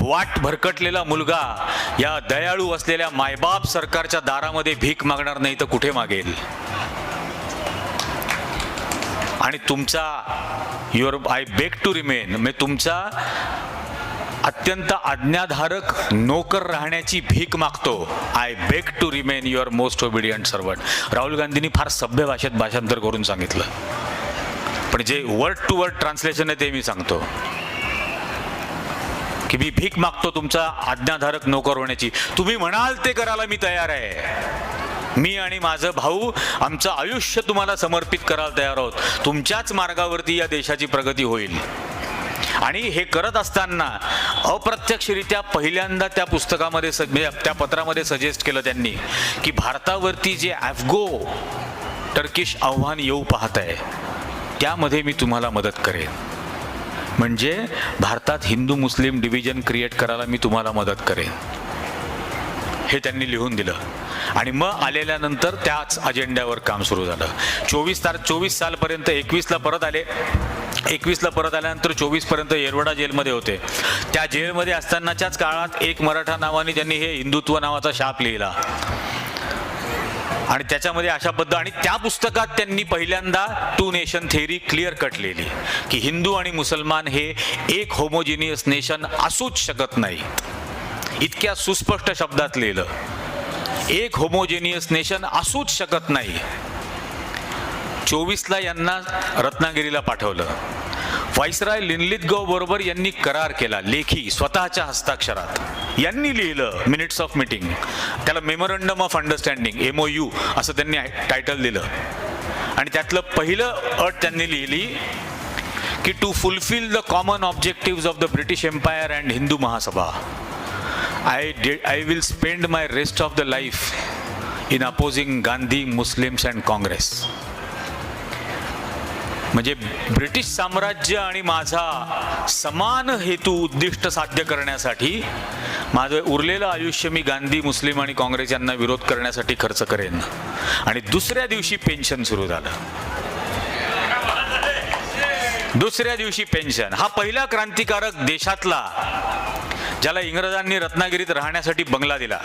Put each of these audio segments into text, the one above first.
वाट भरकटलेला मुलगा या दयाळू असलेल्या मायबाप सरकारच्या दारामध्ये भीक मागणार नाही तर कुठे मागेल? आणि तुमचा your I beg to remain म्हणजे तुमचा अत्यंत आज्ञाधारक नोकर राहण्याची भीक मागतो. I beg to remain your most obedient servant Rahul गांधींनी फार सभ्य भाषेत भाषांतर करून सांगितलं. पण जे वर्ड टू वर्ड ट्रान्सलेशन आहे ते मी सांगतो. की मी भीक मागतो तुमचा आज्ञाधारक नोकर होण्याची. तुम्ही म्हणाल ते करायला मी तयार आहे. मी आणि माझं भाऊ आमचं आयुष्य तुम्हाला समर्पित करायला तयार आहोत. तुमच्याच मार्गावरती या देशाची प्रगती होईल. आणि हे करत असताना अप्रत्यक्षरित्या पहिल्यांदा त्या पुस्तकामध्ये स- म्हणजे त्या पत्रामध्ये सजेस्ट केलं त्यांनी की भारतावरती जे ॲफगो टर्किश आव्हान येऊ पाहत आहे त्यामध्ये मी तुम्हाला मदत करेन. म्हणजे भारतात हिंदू मुस्लिम डिव्हिजन क्रिएट करायला मी तुम्हाला मदत करेन. हे त्यांनी लिहून दिलं. आणि मग आलेल्यानंतर त्याच अजेंड्यावर काम सुरू झालं. चोवीस तार चोवीस सालपर्यंत एकवीसला परत आले. एकवीसला परत आल्यानंतर चोवीसपर्यंत येरवडा जेलमध्ये होते. त्या जेलमध्ये असतानाच्याच काळात एक मराठा नावाने त्यांनी हे हिंदुत्व नावाचा शाप लिहिला. आणि त्याच्यामध्ये अशा पद्धत आणि त्या पुस्तकात त्यांनी पहिल्यांदा two nation theory clear cut लिहिली. की हिंदू आणि मुसलमान हे एक होमोजिनियस नेशन असूच शकत नाही. इतक्या सुस्पष्ट शब्दात लिहिलं. एक होमोजेनियस नेशन असूच शकत नाही. चोवीसला यांना रत्नागिरीला पाठवलं. व्हाईसराय लिनलितगौ बरोबर यांनी करार केला लेखी स्वतःच्या हस्ताक्षरात. यांनी लिहिलं मिनिट्स ऑफ मीटिंग त्याला memorandum of understanding M O U असं त्यांनी टायटल दिलं. आणि त्यातलं पहिलं अट त्यांनी लिहिली की to fulfil the common objective of the British empire and Hindu Mahasabha I did I will spend my rest of the life in opposing Gandhi Muslims and Congress म्हणजे ब्रिटिश साम्राज्य आणि माझा समान हेतू उद्दिष्ट साध्य करण्यासाठी माझं उरलेलं आयुष्य मी गांधी मुस्लिम आणि काँग्रेस यांना विरोध करण्यासाठी खर्च करेन. आणि दुसऱ्या दिवशी पेन्शन सुरू झालं. दुसऱ्या दिवशी पेन्शन. हा पहिला क्रांतिकारक देशातला ज्याला इंग्रजांनी रत्नागिरीत राहण्यासाठी बंगला दिला.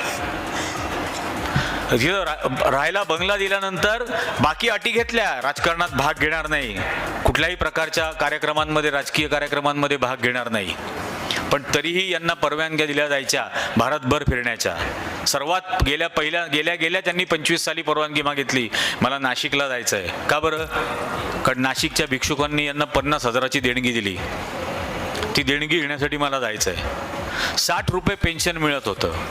राहायला बंगला दिल्यानंतर बाकी अटी घेतल्या राजकारणात भाग घेणार नाही. कुठल्याही प्रकारच्या कार्यक्रमांमध्ये राजकीय कार्यक्रमांमध्ये भाग घेणार नाही. पण तरीही यांना परवानग्या दिल्या जायच्या भारतभर फिरण्याच्या. सर्वात गेल्या पहिल्या गेल्या गेल्या त्यांनी पंचवीस साली परवानगी मागितली. मला नाशिकला जायचं आहे का बरं? कारण नाशिकच्या भिक्षुकांनी यांना पन्नास हजाराची देणगी दिली. ती देणगी घेण्यासाठी मला जायचं आहे साठ रुपये पेन्शन मिळत होतं.